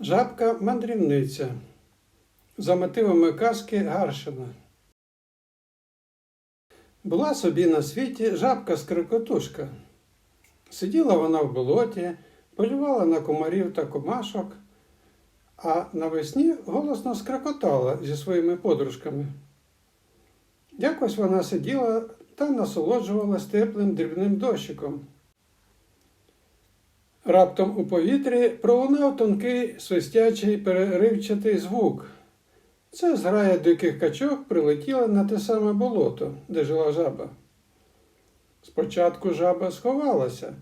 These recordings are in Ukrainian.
Жабка мандрівниця за мотивами казки Гаршина. Була собі на світі жабка скрикотушка. Сиділа вона в болоті, полювала на комарів та комашок, а навесні голосно скрикотала зі своїми подружками. Якось вона сиділа та насолоджувалась теплим дрібним дощиком. Раптом у повітрі пролунав тонкий свистячий переривчатий звук. Це зграя диких качок прилетіла на те саме болото, де жила жаба. Спочатку жаба сховалася,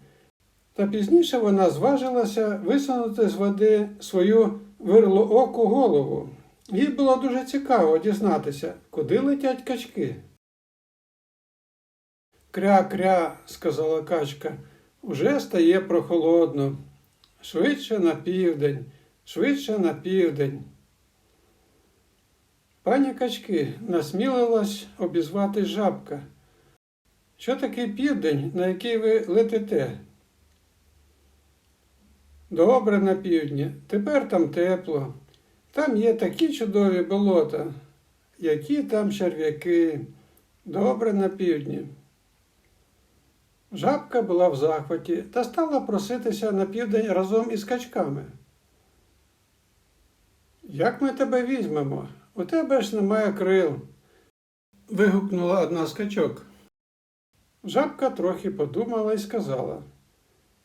та пізніше вона зважилася висунути з води свою вирлооку голову. Їй було дуже цікаво дізнатися, куди летять качки. Кря-кря, сказала качка, уже стає прохолодно. Швидше на південь, швидше на південь. Пані качки, насмілилась обізвати жабка. Що таке південь, на який ви летите? Добре на півдні, тепер там тепло. Там є такі чудові болота, які там черв'яки. Добре на півдні. Жабка була в захваті та стала проситися на південь разом із качками. Як ми тебе візьмемо? У тебе ж немає крил. вигукнула одна з качок. Жабка трохи подумала і сказала: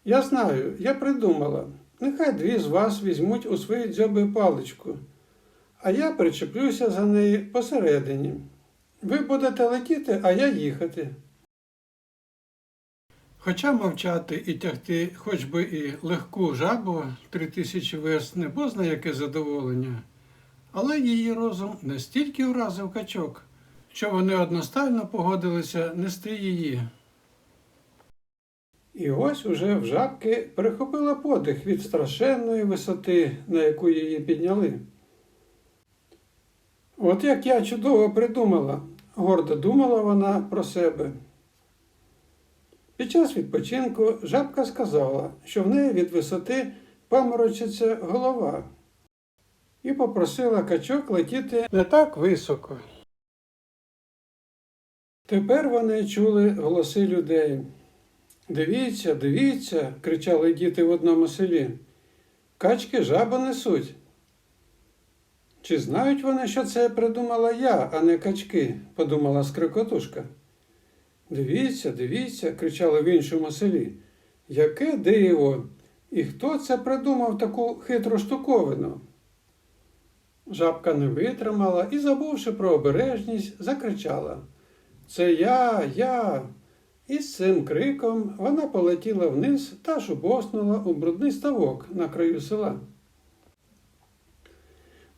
Я знаю, я придумала. Нехай дві з вас візьмуть у свої дзьоби паличку, а я причеплюся за неї посередині. Ви будете летіти, а я їхати. Хоча мовчати і тягти хоч би і легку жабу три тисячі верст не бозна яке задоволення, але її розум настільки вразив качок, що вони одностайно погодилися нести її. І ось уже в жабки перехопила подих від страшенної висоти, на яку її підняли. От як я чудово придумала, гордо думала вона про себе. Під час відпочинку жабка сказала, що в неї від висоти паморочиться голова, і попросила качок летіти не так високо. Тепер вони чули голоси людей. Дивіться, дивіться, кричали діти в одному селі. Качки жабу несуть. Чи знають вони, що це придумала я, а не качки? подумала скрикотушка. Дивіться, дивіться, кричали в іншому селі. Яке диво! І хто це придумав таку хитру штуковину? Жабка не витримала і, забувши про обережність, закричала Це я, я. І з цим криком вона полетіла вниз та шубоснула у брудний ставок на краю села.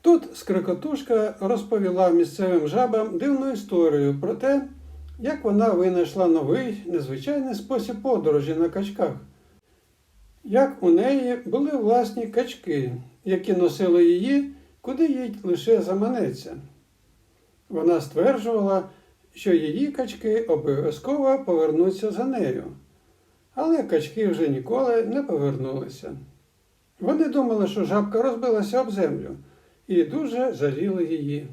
Тут скрикотушка розповіла місцевим жабам дивну історію про те, як вона винайшла новий незвичайний спосіб подорожі на качках. Як у неї були власні качки, які носили її, куди їй лише заманеться. Вона стверджувала, що її качки обов'язково повернуться за нею, але качки вже ніколи не повернулися. Вони думали, що жабка розбилася об землю і дуже жаліли її.